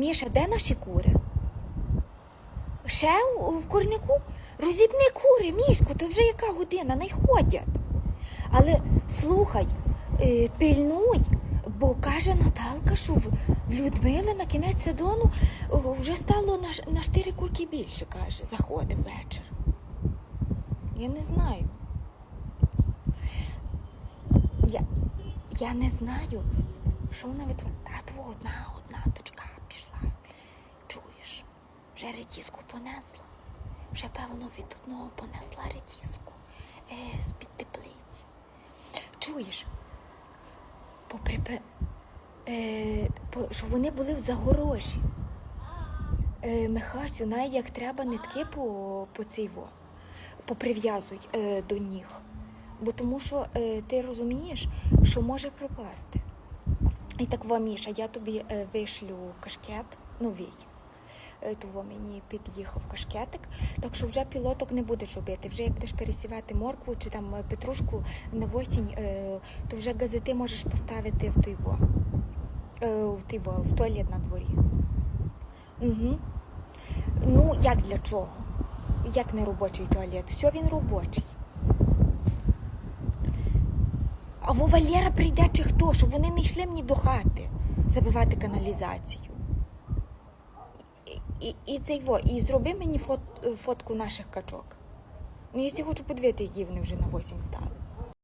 Міша, де наші кури? Ще в курнику? Розібни кури, мішку, то вже яка година, не ходять. Але слухай, е, пильнуй, бо каже Наталка, що в, Людмили на кінець сезону вже стало на, на 4 курки більше, каже, заходив вечір. Я не знаю. Я, я не знаю, що вона від... А то одна, одна дочка вже редіску понесла. Вже, певно, від одного понесла редіску е, з-під теплиці. Чуєш? Попри, е, по, що вони були в загорожі. Е, Михасю, навіть як треба нитки по, по цій во, поприв'язуй е, до ніг. Бо тому що е, ти розумієш, що може пропасти. І так, Міша, я тобі е, вишлю кашкет новий. Е, Того мені під'їхав кашкетик, так що вже пілоток не будеш робити. Вже як будеш пересівати моркву чи там е, петрушку на осінь, е, то вже газети можеш поставити в той во, в, той во, в туалет на дворі. Угу. Ну, як для чого? Як не робочий туалет? Все він робочий. А во Валера прийде чи хто, щоб вони не йшли мені до хати забивати каналізацію. І, і, цей во, і зроби мені фот, фотку наших качок. Ну, я хочу подивити, які вони вже на осінь стали.